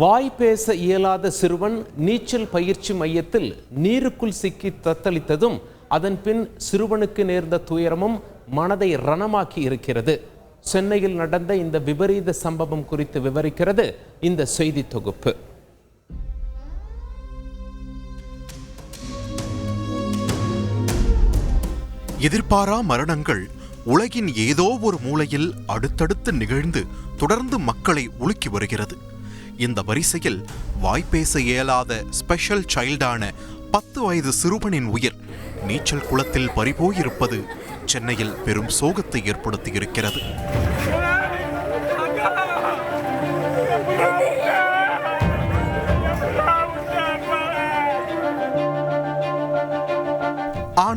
வாய் பேச இயலாத சிறுவன் நீச்சல் பயிற்சி மையத்தில் நீருக்குள் சிக்கி தத்தளித்ததும் அதன் பின் சிறுவனுக்கு நேர்ந்த துயரமும் மனதை ரணமாக்கி இருக்கிறது. சென்னையில் நடந்த இந்த விபரீத சம்பவம் குறித்து விவரிக்கிறது இந்த செய்தி தொகுப்பு. எதிர்பாரா மரணங்கள் உலகின் ஏதோ ஒரு மூலையில் அடுத்தடுத்து நிகழ்ந்து தொடர்ந்து மக்களை உலுக்கி வருகிறது. இந்த வரிசையில் வாய்ப்பேச இயலாத ஸ்பெஷல் சைல்டான பத்து வயது சிறுவனின் உயிர் நீச்சல் குளத்தில் பறிபோயிருப்பது சென்னையில் பெரும் சோகத்தை ஏற்படுத்தியிருக்கிறது.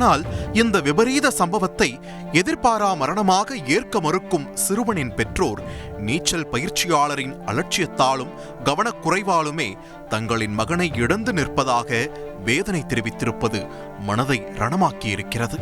ஆனால் இந்த விபரீத சம்பவத்தை எதிர்பாரா மரணமாக ஏற்க மறுக்கும் சிறுவனின் பெற்றோர் நீச்சல் பயிற்சியாளரின் அலட்சியத்தாலும் கவனக்குறைவாலுமே தங்களின் மகனை இழந்து நிற்பதாக வேதனை தெரிவித்திருப்பது மனதை ரணமாக்கியிருக்கிறது.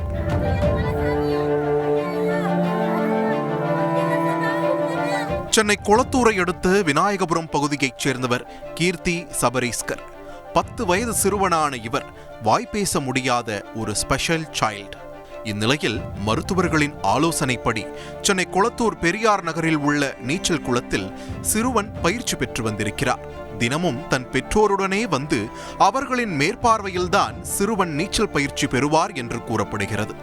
சென்னை குளத்தூரை அடுத்து விநாயகபுரம் பகுதியைச் சேர்ந்தவர் கீர்த்தி சபரீஸ்கர். பத்து வயது சிறுவனான இவர் வாய்ப்பேச முடியாத ஒரு ஸ்பெஷல் சைல்டு இந்நிலையில் மருத்துவர்களின் ஆலோசனைப்படி சென்னை குளத்தூர் பெரியார் நகரில் உள்ள நீச்சல் குளத்தில் சிறுவன் பயிற்சி பெற்று வந்திருக்கிறார். தினமும் தன் பெற்றோருடனே வந்து அவர்களின் மேற்பார்வையில்தான் சிறுவன் நீச்சல் பயிற்சி பெறுவார் என்று கூறப்படுகிறது.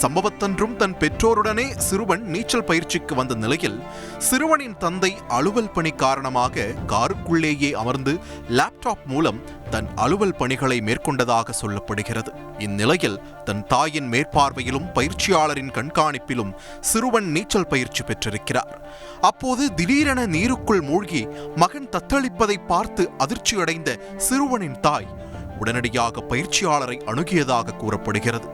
சம்பவத்தன்றும் தன் பெற்றோருடனே சிறுவன் நீச்சல் பயிற்சிக்கு வந்த நிலையில் சிறுவனின் தந்தை அலுவல் பணி காரணமாக காருக்குள்ளேயே அமர்ந்து லேப்டாப் மூலம் தன் அலுவல் பணிகளை மேற்கொண்டதாக சொல்லப்படுகிறது. இந்நிலையில் தன் தாயின் மேற்பார்வையிலும் பயிற்சியாளரின் கண்காணிப்பிலும் சிறுவன் நீச்சல் பயிற்சி பெற்றிருக்கிறார். அப்போது திடீரென நீருக்குள் மூழ்கி மகன் தத்தளிப்பதை பார்த்து அதிர்ச்சியடைந்த சிறுவனின் தாய் உடனடியாக பயிற்சியாளரை அணுகியதாக கூறப்படுகிறது.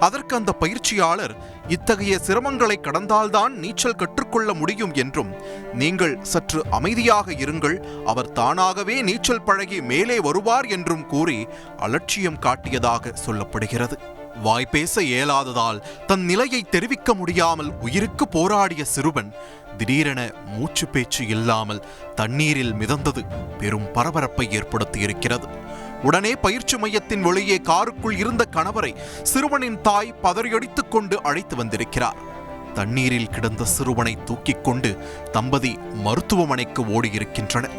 அதற்கு அந்த பயிற்சியாளர் இத்தகைய சிரமங்களை கடந்தால்தான் நீச்சல் கற்றுக்கொள்ள முடியும் என்றும் நீங்கள் சற்று அமைதியாக இருங்கள் அவர் தானாகவே நீச்சல் பழகி மேலே வருவார் என்றும் கூறி அலட்சியம் காட்டியதாக சொல்லப்படுகிறது. வாய்ப்பேச இயலாததால் தன் நிலையை தெரிவிக்க முடியாமல் உயிருக்கு போராடிய சிறுவன் திடீரென மூச்சு பேச்சு இல்லாமல் தண்ணீரில் மிதந்தது பெரும் பரபரப்பை ஏற்படுத்தியிருக்கிறது. உடனே பயிற்சி மையத்தின் வெளியே காருக்குள் இருந்த கணவரை சிறுவனின் தாய் பதறியடித்துக் கொண்டு அழைத்து வந்திருக்கிறார். தண்ணீரில் கிடந்த சிறுவனை தூக்கிக் கொண்டு தம்பதி மருத்துவமனைக்கு ஓடியிருக்கின்றனர்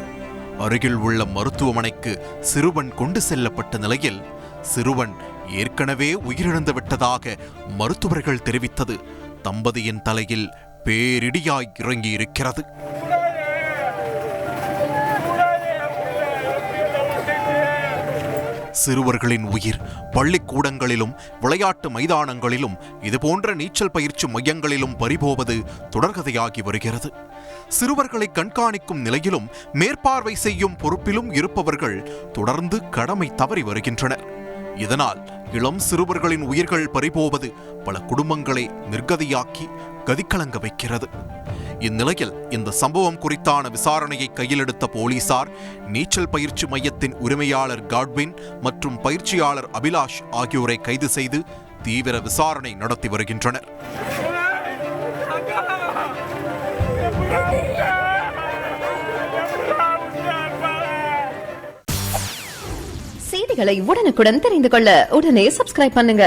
அருகில் உள்ள மருத்துவமனைக்கு சிறுவன் கொண்டு செல்லப்பட்ட நிலையில் சிறுவன் ஏற்கனவே உயிரிழந்து விட்டதாக மருத்துவர்கள் தெரிவித்தது. தம்பதியின் தலையில் பேரிடியாய் இறங்கியிருக்கிறது. சிறுவர்களின் உயிர். பள்ளிக்கூடங்களிலும் விளையாட்டு மைதானங்களிலும் இதுபோன்ற நீச்சல் பயிற்சி மையங்களிலும் பறிபோவது தொடர்கதையாகி வருகிறது. சிறுவர்களை கண்காணிக்கும் நிலையிலும் மேற்பார்வை செய்யும் பொறுப்பிலும் இருப்பவர்கள் தொடர்ந்து கடமை தவறி வருகின்றனர். இதனால் இளம் சிறுவர்களின் உயிர்கள் பறிபோவது பல குடும்பங்களை நிர்கதியாக்கி கதிக்கலங்க வைக்கிறது. இந்நிலையில் இந்த சம்பவம் குறித்தான விசாரணையை கையிலெடுத்த போலீசார் நீச்சல் பயிற்சி மையத்தின் உரிமையாளர் காட்வின் மற்றும் பயிற்சியாளர் அபிலாஷ் ஆகியோரை கைது செய்து தீவிர விசாரணை நடத்தி வருகின்றனர். செய்திகளை உடனுக்குடன் தெரிந்து கொள்ள உடனே சப்ஸ்கிரைப் பண்ணுங்க.